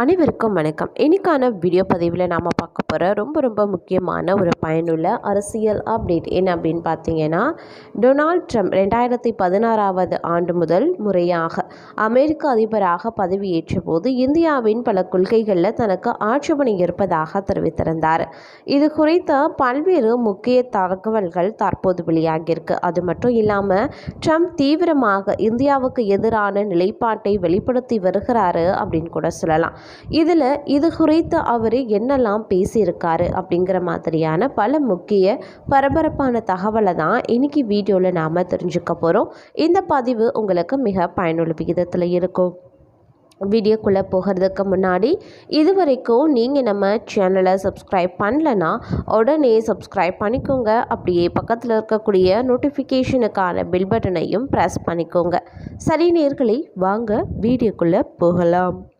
அனைவருக்கும் வணக்கம். இன்றைக்கான வீடியோ பதிவில் நாம் பார்க்க போகிற ரொம்ப ரொம்ப முக்கியமான ஒரு பயனுள்ள அரசியல் அப்டேட் என்ன அப்படின்னு பார்த்தீங்கன்னா டொனால்ட் ட்ரம்ப் ரெண்டாயிரத்தி பதினாறாவது ஆண்டு முதல் முறையாக அமெரிக்க அதிபராக பதவியேற்ற போது இந்தியாவின் பல கொள்கைகளில் தனக்கு ஆட்சேபனை இருப்பதாக தெரிவித்திருந்தார். இது குறித்த பல்வேறு முக்கிய தகவல்கள் தற்போது வெளியாகியிருக்கு. அது மட்டும் இல்லாமல் ட்ரம்ப் தீவிரமாக இந்தியாவுக்கு எதிரான நிலைப்பாட்டை வெளிப்படுத்தி வருகிறாரு அப்படின்னு கூட சொல்லலாம். இதில் இது குறித்து அவர் என்னெல்லாம் பேசியிருக்காரு அப்படிங்கிற மாதிரியான பல முக்கிய பரபரப்பான தகவலை தான் இன்னைக்கு வீடியோவில் நாம் தெரிஞ்சுக்க போகிறோம் இந்த பதிவு உங்களுக்கு மிக பயனுள்ள விகிதத்தில் இருக்கும். வீடியோக்குள்ளே போகிறதுக்கு முன்னாடி இது வரைக்கும் நீங்கள் நம்ம சேனலை சப்ஸ்கிரைப் பண்ணலன்னா உடனே சப்ஸ்கிரைப் பண்ணிக்கோங்க. அப்படியே பக்கத்தில் இருக்கக்கூடிய நோட்டிஃபிகேஷனுக்கான பில் பட்டனையும் ப்ரெஸ் பண்ணிக்கோங்க. சரி நேர்களே வாங்க வீடியோக்குள்ளே போகலாம்.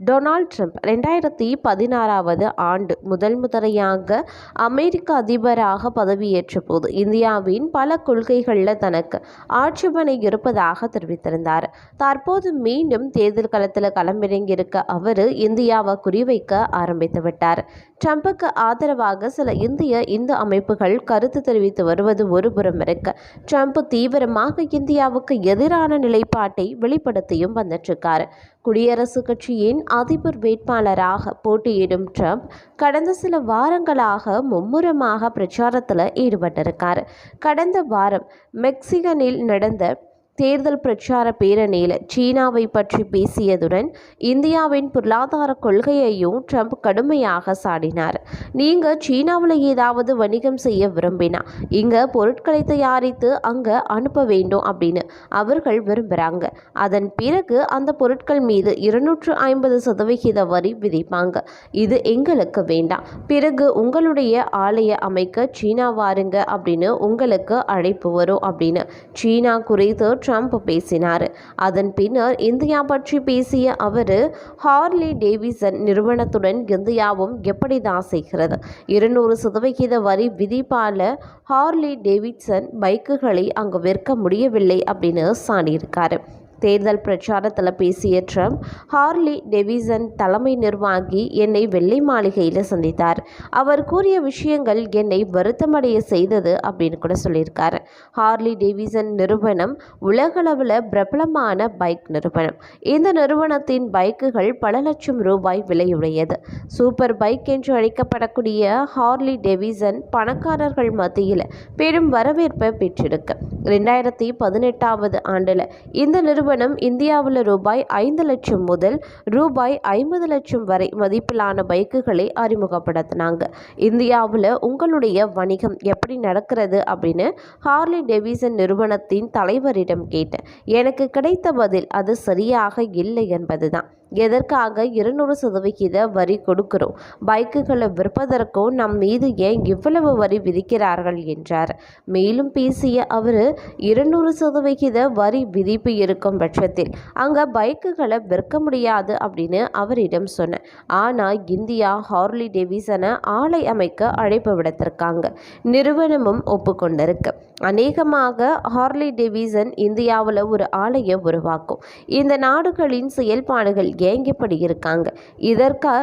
டொனால்ட் ட்ரம்ப் ரெண்டாயிரத்தி பதினாறாவது ஆண்டு முதல் முதலையாக அமெரிக்க அதிபராக பதவியேற்ற போது இந்தியாவின் பல கொள்கைகளில் தனக்கு ஆட்சேபனை இருப்பதாக தெரிவித்திருந்தார். தற்போது மீண்டும் தேர்தல் களத்தில் களமிறங்கியிருக்க அவர் இந்தியாவை குறிவைக்க ஆரம்பித்து விட்டார். ட்ரம்புக்கு ஆதரவாக சில இந்திய இந்து அமைப்புகள் கருத்து தெரிவித்து வருவது ஒருபுறம் இருக்க ட்ரம்ப் தீவிரமாக இந்தியாவுக்கு எதிரான நிலைப்பாட்டை வெளிப்படுத்தியும் வந்துட்டிருக்கார் குடியரசுக் கட்சியின் அதிபர் வேட்பாளராக போட்டியிடும் ட்ரம்ப் கடந்த சில வாரங்களாக மும்முரமாக பிரச்சாரத்தில் ஈடுபட்டிருக்கார். கடந்த வாரம் மெக்சிகனில் நடந்த தேர்தல் பிரச்சார பேரணியில் சீனாவை பற்றி பேசியதுடன் இந்தியாவின் பொருளாதார கொள்கையையும் ட்ரம்ப் கடுமையாக சாடினார். நீங்கள் சீனாவில் ஏதாவது வணிகம் செய்ய விரும்பினா இங்கே பொருட்களை தயாரித்து அங்கே அனுப்ப வேண்டும் அப்படின்னு அவர்கள் விரும்புகிறாங்க அதன் பிறகு அந்த பொருட்கள் மீது இருநூற்று ஐம்பது சதவிகித வரி விதிப்பாங்க. இது எங்களுக்கு வேண்டாம். பிறகு உங்களுடைய ஆலய அமைக்க சீனா வாருங்க அப்படின்னு உங்களுக்கு அழைப்பு வரும் அப்படின்னு சீனா குறித்து ட்ரம்ப் பேசினார். அதன் பின்னர் இந்தியா பற்றி பேசிய அவர் ஹார்லி டேவிசன் நிறுவனத்துடன் இந்தியாவும் எப்படி தான் செய்கிறது இருநூறு சதவிகித வரி விதிப்பால ஹார்லி டேவிட்சன் பைக்குகளை அங்கு விற்க முடியவில்லை அப்படின்னு சாடியிருக்காரு. தேர்தல் பிரச்சாரத்தில் பேசிய ட்ரம்ப் ஹார்லி டெவிசன் தலைமை நிர்வாகி என்னை வெள்ளை மாளிகையில் சந்தித்தார். அவர் கூறிய விஷயங்கள் என்னை வருத்தமடைய செய்தது அப்படின்னு கூட சொல்லியிருக்காரு. ஹார்லி டெவிசன் நிறுவனம் உலகளவில் பிரபலமான பைக் நிறுவனம். இந்த நிறுவனத்தின் பைக்குகள் பல லட்சம் ரூபாய் விலையுடையது. சூப்பர் பைக் என்று அழைக்கப்படக்கூடிய ஹார்லி டெவிசன் பணக்காரர்கள் மத்தியில் பெரும் வரவேற்பை பெற்றிருக்கு. ரெண்டாயிரத்தி பதினெட்டாவது ஆண்டில் இந்த நிறுவனம் நிறுவனம் இந்தியாவில் ரூபாய் ஐந்து லட்சம் முதல் ரூபாய் ஐம்பது லட்சம் வரை மதிப்பிலான பைக்குகளை அறிமுகப்படுத்தினாங்க. இந்தியாவில் உங்களுடைய வணிகம் எப்படி நடக்கிறது அப்படின்னு ஹார்லி டெவிசன் நிறுவனத்தின் தலைவரிடம் கேட்டேன். எனக்கு கிடைத்த பதில் அது சரியாக இல்லை என்பதுதான். எதற்காக இருநூறு சதவிகித வரி கொடுக்கிறோம்? பைக்குகளை விற்பதற்கும் நம் மீது ஏன் இவ்வளவு வரி விதிக்கிறார்கள்? என்றார். மேலும் பேசிய அவர் இருநூறு சதவிகித வரி விதிப்பு இருக்கும் பட்சத்தில் அங்கே பைக்குகளை விற்க முடியாது அப்படின்னு அவரிடம் சொன்னேன் ஆனால் இந்தியா ஹார்லி டேவிசனை ஆலை அமைக்க அழைப்பு விடுத்திருக்காங்க. நிறுவனமும் ஒப்புக்கொண்டிருக்கு. அநேகமாக ஹார்லி டேவிசன் இந்தியாவில் ஒரு ஆலையை உருவாக்கும். இந்த நாடுகளின் செயல்பாடுகள் ஏங்கிப்படி இருக்காங்க இதற்கா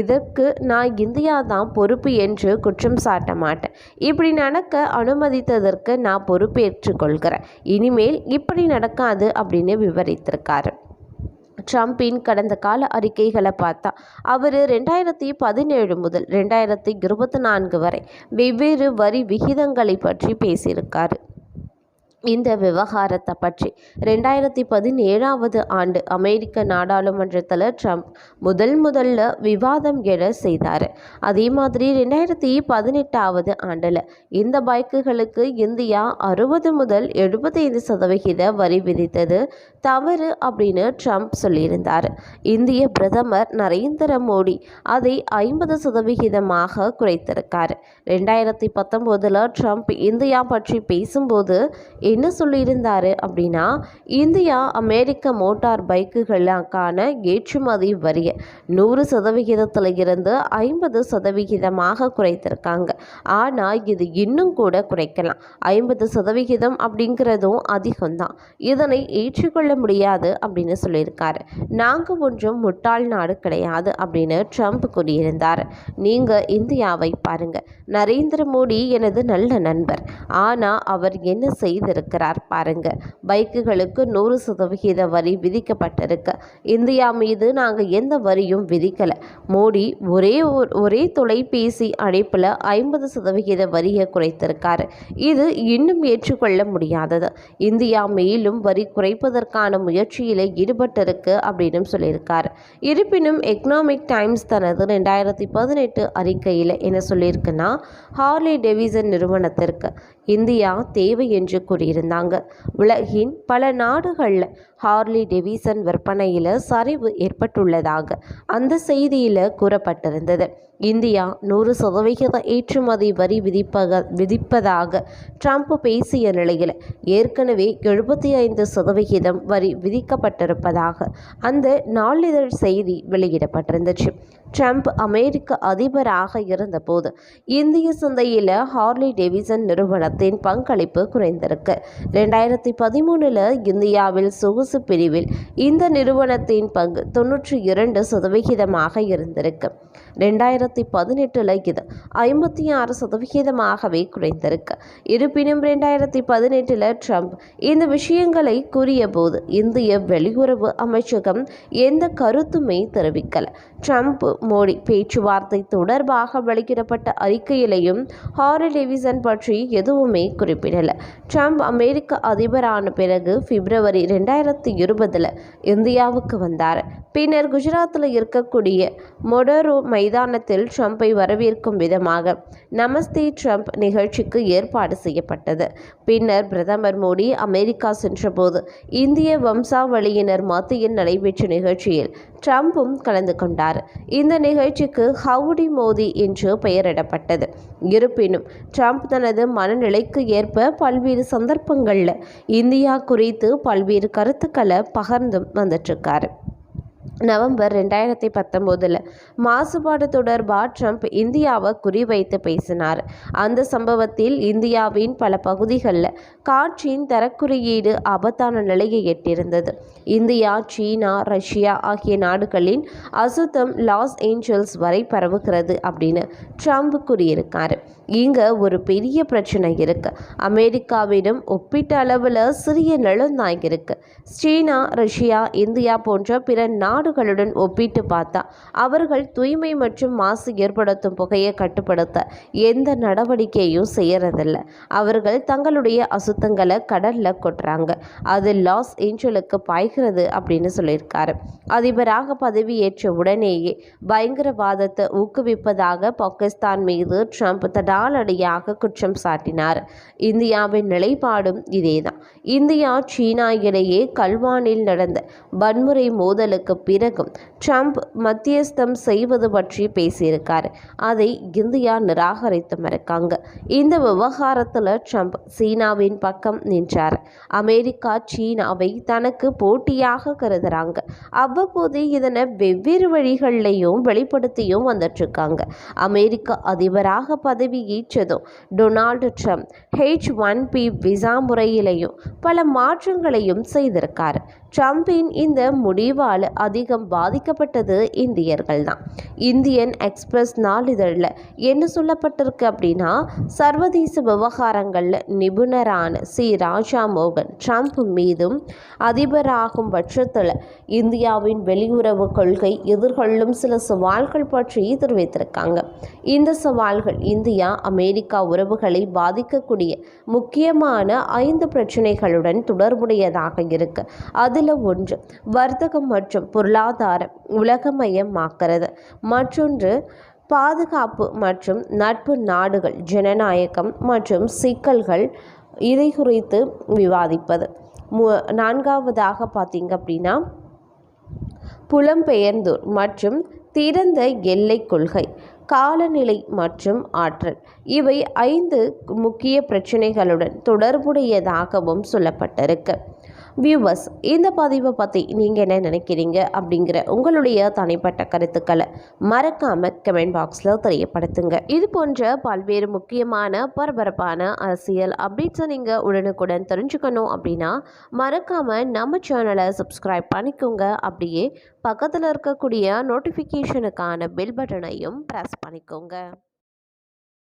இதற்கு நான் இந்தியா தான் பொறுப்பு என்று குற்றம் சாட்ட மாட்டேன். இப்படி நடக்க அனுமதித்ததற்கு நான் பொறுப்பேற்றுக் கொள்கிறேன் இனிமேல் இப்படி நடக்காது அப்படின்னு விவரித்திருக்காரு. ட்ரம்பின் கடந்த கால அறிக்கைகளை பார்த்தா அவர் ரெண்டாயிரத்தி பதினேழு முதல் ரெண்டாயிரத்தி இருபத்தி நான்கு வரை வெவ்வேறு வரி விகிதங்களை பற்றி பேசியிருக்காரு. இந்த விவகாரத்தை பற்றி. ரெண்டாயிரத்தி பதினேழாவது ஆண்டு அமெரிக்க நாடாளுமன்றத்தில் ட்ரம்ப் முதல் முதல்ல விவாதம் எழ செய்தார். அதே மாதிரி ரெண்டாயிரத்தி பதினெட்டாவது ஆண்டில் இந்த பைக்குகளுக்கு இந்தியா அறுபது முதல் எழுபத்தைந்து சதவிகித வரி விதித்தது தவறு அப்படின்னு ட்ரம்ப் சொல்லியிருந்தார். இந்திய பிரதமர் நரேந்திர மோடி அதை ஐம்பது சதவிகிதமாக குறைத்திருக்கார். ரெண்டாயிரத்தி பத்தொம்போதில் ட்ரம்ப் இந்தியா பற்றி பேசும்போது என்ன சொல்லியிருந்தாரு அப்படின்னா இந்தியா அமெரிக்க மோட்டார் பைக்குகளுக்கான ஏற்றுமதி வரிய நூறு சதவிகிதத்தில் இருந்து ஐம்பது சதவிகிதமாக குறைத்திருக்காங்க. ஆனால் இது இன்னும் கூட குறைக்கலாம். ஐம்பது சதவிகிதம் அப்படிங்கிறதும் அதிகம்தான். இதனை ஏற்றுக்கொள்ள முடியாது அப்படின்னு சொல்லியிருக்காரு. நாங்கள் ஒன்றும் முட்டாள் நாடு கிடையாது அப்படின்னு ட்ரம்ப் கூறியிருந்தார். நீங்கள் இந்தியாவை பாருங்க. நரேந்திர மோடி எனது நல்ல நண்பர். ஆனால் அவர் என்ன செய்திருக்கிறார் பாருங்க பைக்குகளுக்கு நூறு சதவிகித வரி விதிக்கப்பட்டிருக்கு. இந்தியா மீது நாங்கள் எந்த வரியும் விதிக்கலை. மோடி ஒரே ஒரே தொலைபேசி அழைப்பில் ஐம்பது சதவிகித வரியை குறைத்திருக்காரு. இது இன்னும் ஏற்றுக்கொள்ள முடியாதது. இந்தியா மேலும் வரி குறைப்பதற்கான முயற்சியில் ஈடுபட்டிருக்கு அப்படின்னு சொல்லியிருக்காரு. இருப்பினும் எக்கனாமிக் டைம்ஸ் தனது ரெண்டாயிரத்தி பதினெட்டு அறிக்கையில் என்ன சொல்லியிருக்குன்னா ஹார்லி டெவிசன் நிறுவனத்திற்கு இந்தியா தேவை என்று கூறியிருந்தாங்க. உலகின் பல நாடுகளில் ஹார்லி டெவிசன் விற்பனையில் சரிவு ஏற்பட்டுள்ளதாக அந்த செய்தியில் கூறப்பட்டிருந்தது. இந்தியா நூறு சதவிகித ஏற்றுமதி வரி விதிப்பக விதிப்பதாக ட்ரம்ப் பேசிய நிலையில் ஏற்கனவே எழுபத்தி ஐந்து சதவிகிதம் வரி விதிக்கப்பட்டிருப்பதாக அந்த நாளிதழ் செய்தி வெளியிடப்பட்டிருந்துச்சு. ட்ரம்ப் அமெரிக்க அதிபராக இருந்தபோது இந்திய சந்தையில் ஹார்லி டேவிசன் நிறுவனத்தின் பங்களிப்பு குறைந்திருக்கு. ரெண்டாயிரத்தி பதிமூணில் இந்தியாவில் சொகுசு பிரிவில் இந்த நிறுவனத்தின் பங்கு தொன்னூற்றி இரண்டு சதவிகிதமாக இருந்திருக்கு. ரெண்டாயிரத்தி பதினெட்டில் இது ஐம்பத்தி ஆறு சதவிகிதமாகவே குறைந்திருக்கு. இருப்பினும் ரெண்டாயிரத்தி பதினெட்டில் ட்ரம்ப் இந்த விஷயங்களை கூறியபோது இந்திய வெளியுறவு அமைச்சகம் எந்த கருத்துமே தெரிவிக்கல. ட்ரம்ப் மோடி பேச்சுவார்த்தை தொடர்பாக வெளியிடப்பட்ட அறிக்கையிலையும் ஹாரி டேவிசன் பற்றி எதுவுமே குறிப்பிடல. ட்ரம்ப் அமெரிக்க அதிபரான பிறகு பிப்ரவரி ரெண்டாயிரத்தி இருபதில் இந்தியாவுக்கு வந்தார். பின்னர் குஜராத்தில் இருக்கக்கூடிய மொடரோ மைதானத்தில் ட்ரம்பை வரவேற்கும் விதமாக நமஸ்தே ட்ரம்ப் நிகழ்ச்சிக்கு ஏற்பாடு செய்யப்பட்டது. பின்னர் பிரதமர் மோடி அமெரிக்கா சென்றபோது இந்திய வம்சாவளியினர் மத்தியில் நடைபெற்ற நிகழ்ச்சியில் ட்ரம்ப்பும் கலந்து கொண்டார். இந்த நிகழ்ச்சிக்கு ஹவுடி மோதி என்று பெயரிடப்பட்டது. இருப்பினும் ட்ரம்ப் தனது மனநிலைக்கு ஏற்ப பல்வேறு சந்தர்ப்பங்களில் இந்தியா குறித்து பல்வேறு கருத்துக்களை பகிர்ந்தும் வந்துட்டுருக்காரு. நவம்பர் ரெண்டாயிரத்தி பத்தொம்போதில் மாசுபாடு தொடர்பாக ட்ரம்ப் இந்தியாவை குறிவைத்து பேசினார். அந்த சம்பவத்தில் இந்தியாவின் பல பகுதிகளில் காற்றின் தரக்குறியீடு ஆபத்தான நிலையை எட்டியிருந்தது. இந்தியா சீனா ரஷ்யா ஆகிய நாடுகளின் அசுத்தம் லாஸ் ஏஞ்சல்ஸ் வரை பரவுகிறது அப்படின்னு ட்ரம்ப் கூறியிருக்கார். இங்கே ஒரு பெரிய பிரச்சனை இருக்கு. அமெரிக்காவிடம் ஒப்பீட்ட அளவில் சிறிய நிலம்தான் இருக்கு. சீனா ரஷ்யா இந்தியா போன்ற பிற நாடுகளுடன் ஒப்பிட்டு பார்த்தா அவர்கள் தூய்மை மற்றும் மாசு ஏற்படுத்தும் புகையை கட்டுப்படுத்த எந்த நடவடிக்கையும் செய்யறதில்ல. அவர்கள் தங்களுடைய அசுத்தங்களை கடல்ல கொட்டுறாங்க. அது லாஸ் ஏஞ்சலுக்கு பாய்கிறது அப்படின்னு சொல்லியிருக்காரு. அதிபராக பதவியேற்ற உடனேயே பயங்கரவாதத்தை ஊக்குவிப்பதாக பாகிஸ்தான் மீது ட்ரம்ப் தடாலடியாக குற்றம் சாட்டினார். இந்தியாவின் நிலைப்பாடும் இதேதான். இந்தியா சீனா இடையே கல்வானில் நடந்த வன்முறை மோதலுக்கு பிறகும் ட்ரம்ப் மத்தியஸ்தம் செய்வது பற்றி பேசியிருக்கார். அதை இந்தியா நிராகரித்து மறுக்காங்க. இந்த விவகாரத்தில் ட்ரம்ப் சீனாவின் பக்கம் நின்றார். அமெரிக்கா சீனாவை தனக்கு போட்டியாக கருதுறாங்க. அவ்வப்போது இதனை வெவ்வேறு வழிகள்லையும் வெளிப்படுத்தியும் வந்துட்டு இருக்காங்க அமெரிக்க அதிபராக பதவி ஈற்றதும் Donald Trump H one B visa முறையிலையும் பல மாற்றங்களையும் செய்திருக்காரு. ட்ரம்பின் இந்த முடிவால் அதிகம் பாதிக்கப்பட்டது இந்தியர்கள் தான் இந்தியன் எக்ஸ்பிரஸ் நாளிதழில் என்ன சொல்லப்பட்டிருக்கு அப்படின்னா சர்வதேச விவகாரங்களில் நிபுணரான சி. ராஜா மோகன் ட்ரம்ப் மீதும் அதிபராகும் பட்சத்தில் இந்தியாவின் வெளியுறவு கொள்கை எதிர்கொள்ளும் சில சவால்கள் பற்றி தெரிவித்திருக்காங்க. இந்த சவால்கள் இந்தியா அமெரிக்கா உறவுகளை பாதிக்கக்கூடிய முக்கியமான ஐந்து பிரச்சனைகளுடன் தொடர்புடையதாக இருக்கு. அதில் ஒன்று வர்த்தகம் மற்றும் பொருளாதாரம் உலகமயமாக்கிறது மற்றொன்று பாதுகாப்பு மற்றும் நட்பு நாடுகள் ஜனநாயகம் மற்றும் சிக்கல்கள் இதை குறித்து விவாதிப்பது. மு நான்காவதாக பார்த்தீங்க அப்படின்னா புலம்பெயர்ந்தோர் மற்றும் திறந்த எல்லை கொள்கை காலநிலை மற்றும் ஆற்றல். இவை ஐந்து முக்கிய பிரச்சனைகளுடன் தொடர்புடையதாகவும் சொல்லப்பட்டிருக்கு. வியூவர்ஸ் இந்த பதிவை பற்றி நீங்கள் என்ன நினைக்கிறீங்க அப்படிங்கிற உங்களுடைய தனிப்பட்ட கருத்துக்களை மறக்காமல் கமெண்ட் பாக்ஸில் தெரியப்படுத்துங்க. இது போன்ற பல்வேறு முக்கியமான பரபரப்பான அரசியல் அப்டேட்ஸை நீங்கள் உடனுக்குடன் தெரிஞ்சுக்கணும் அப்படின்னா மறக்காமல் நம்ம சேனலை சப்ஸ்கிரைப் பண்ணிக்கோங்க. அப்படியே பக்கத்தில் இருக்கக்கூடிய நோட்டிஃபிகேஷனுக்கான பெல் பட்டனையும் ப்ரெஸ் பண்ணிக்கோங்க.